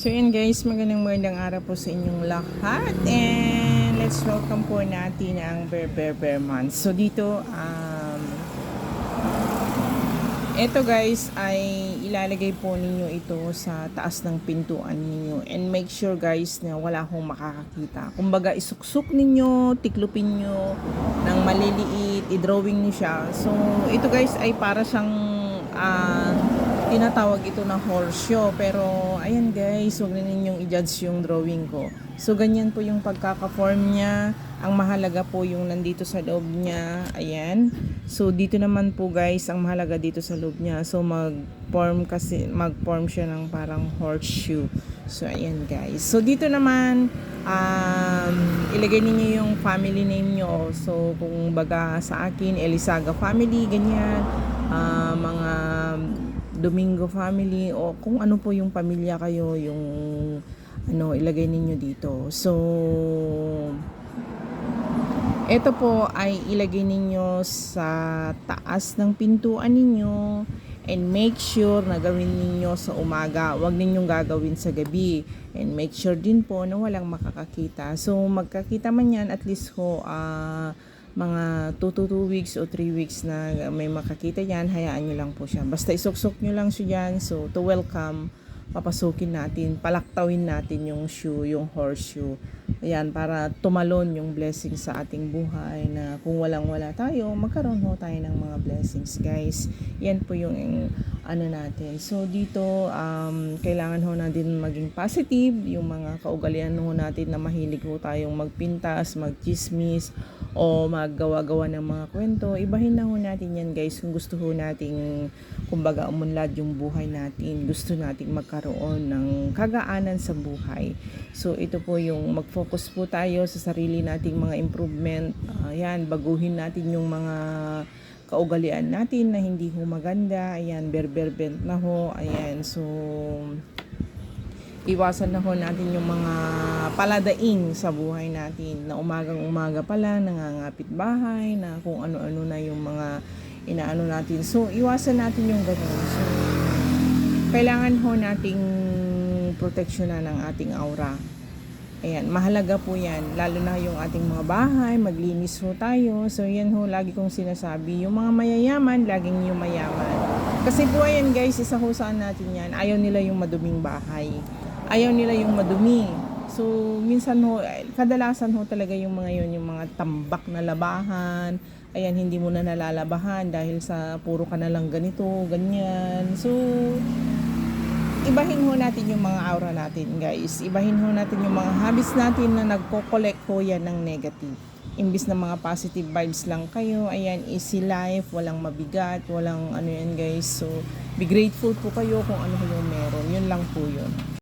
So yun guys, magandang magandang araw po sa inyong lahat and let's welcome po natin ang Bear Bear Bear Month. So dito, um, ito guys ay ilalagay po ninyo ito sa taas ng pintuan ninyo and make sure guys na wala akong makakakita. Kumbaga isuksok ninyo, tiklupin nyo ng maliliit, i-drawing nyo siya. So ito guys ay para siyang ah, tinatawag ito na horseshoe. Pero, ayan guys, huwag na ninyong i-judge yung drawing ko. So, ganyan po yung pagkaka-form niya. Ang mahalaga po yung nandito sa loob niya. Ayan. So, dito naman po guys, ang mahalaga dito sa loob niya. So, mag-form kasi, mag-form siya ng parang horseshoe. So, ayan guys. So, dito naman, um, ilagay ninyo yung family name nyo. So, kung baga sa akin, Elisaga family, ganyan. Domingo family o kung ano po yung pamilya kayo yung ano ilagay ninyo dito. So ito po ay ilagay ninyo sa taas ng pintuan ninyo and make sure na gawin ninyo sa umaga. Huwag ninyong gagawin sa gabi. And make sure din po na walang makakakita. So magkakita man yan at least ho ah mga 2 to 2 weeks o 3 weeks na may makakita yan, hayaan nyo lang po siya. Basta isuksok nyo lang siya dyan. So, to welcome, papasukin natin, palaktawin natin yung shoe, yung horseshoe. Ayan, para tumalon yung blessing sa ating buhay na kung walang wala tayo, magkaroon ho tayo ng mga blessings, guys. Yan po yung ano natin. So, dito, um, kailangan ho natin maging positive, yung mga kaugalian ho natin na mahilig ho tayong magpintas, magchismis, o maggawa-gawa ng mga kwento, ibahin na ho natin yan guys kung gusto ho nating kumbaga umunlad yung buhay natin, gusto nating magkaroon ng kagaanan sa buhay. So ito po yung mag-focus po tayo sa sarili nating mga improvement. Ayan, baguhin natin yung mga kaugalian natin na hindi ho maganda. Ayan, berberbent na ho. Ayan, so iwasan na ho natin yung mga paladaing sa buhay natin na umagang umaga pa lang nangangapit bahay na kung ano-ano na yung mga inaano natin so iwasan natin yung ganun so kailangan ho nating proteksyonan ng ating aura Ayan, mahalaga po yan. Lalo na yung ating mga bahay, maglinis ho tayo. So, yan ho, lagi kong sinasabi. Yung mga mayayaman, laging yung mayaman. Kasi po ayan guys, isa ho saan natin yan. Ayaw nila yung maduming bahay. Ayaw nila yung madumi. So, minsan ho, eh, kadalasan ho talaga yung mga yun, yung mga tambak na labahan. Ayan, hindi mo na nalalabahan dahil sa puro ka na lang ganito, ganyan. So, ibahin ho natin yung mga aura natin guys. Ibahin ho natin yung mga habits natin na nagko-collect ho yan ng negative. Imbis na mga positive vibes lang kayo, ayan, easy life, walang mabigat, walang ano yan guys. So, be grateful po kayo kung ano yung meron. Yun lang po yun.